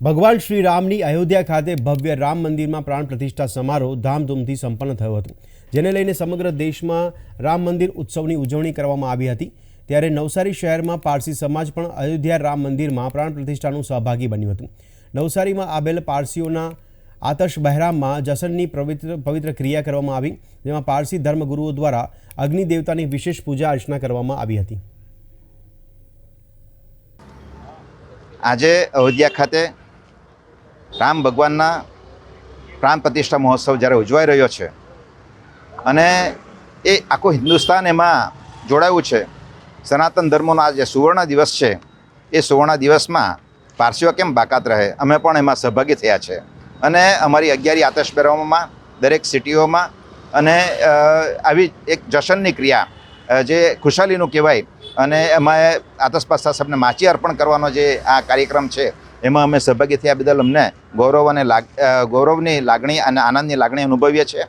ભગવાન શ્રી રામની અયોધ્યા ખાતે ભવ્ય રામ મંદિરમાં પ્રાણ પ્રતિષ્ઠા સમારોહ ધામધૂમથી સંપન્ન થયો હતો. જેને લઈને સમગ્ર દેશમાં રામ મંદિર ઉત્સવની ઉજવણી કરવામાં આવી હતી. ત્યારે નવસારી શહેરમાં પારસી સમાજ પણ અયોધ્યા રામ મંદિરમાં પ્રાણ પ્રતિષ્ઠાનું સહભાગી બન્યું હતું. નવસારીમાં આવેલ પારસીઓના આતશ બહેરામમાં જસનની પવિત્ર પવિત્ર ક્રિયા કરવામાં આવી, જેમાં પારસી ધર્મગુરુઓ દ્વારા અગ્નિ દેવતાની વિશેષ પૂજા અર્ચના કરવામાં આવી હતી. આજે અયોધ્યા ખાતે રામ ભગવાનના પ્રાણ પ્રતિષ્ઠા મહોત્સવ જ્યારે ઉજવાઈ રહ્યો છે અને એ આખું હિન્દુસ્તાન એમાં જોડાયું છે. સનાતન ધર્મનો આ જે સુવર્ણ દિવસ છે, એ સુવર્ણ દિવસમાં પારસીઓ કેમ બાકાત રહે? અમે પણ એમાં સહભાગી થયા છે. અને અમારી અગિયારી આતશબેરોમાં દરેક સિટીઓમાં અને આવી એક જશનની ક્રિયા જે ખુશાલીનું કહેવાય અને એમાં આતશબાસા સાહેબને માચી અર્પણ કરવાનો જે આ કાર્યક્રમ છે એમાં અમે સહભાગી થયા બદલ અમને ગૌરવ અને લાગ ગૌરવની લાગણી અને આનંદની લાગણી અનુભવીએ છીએ.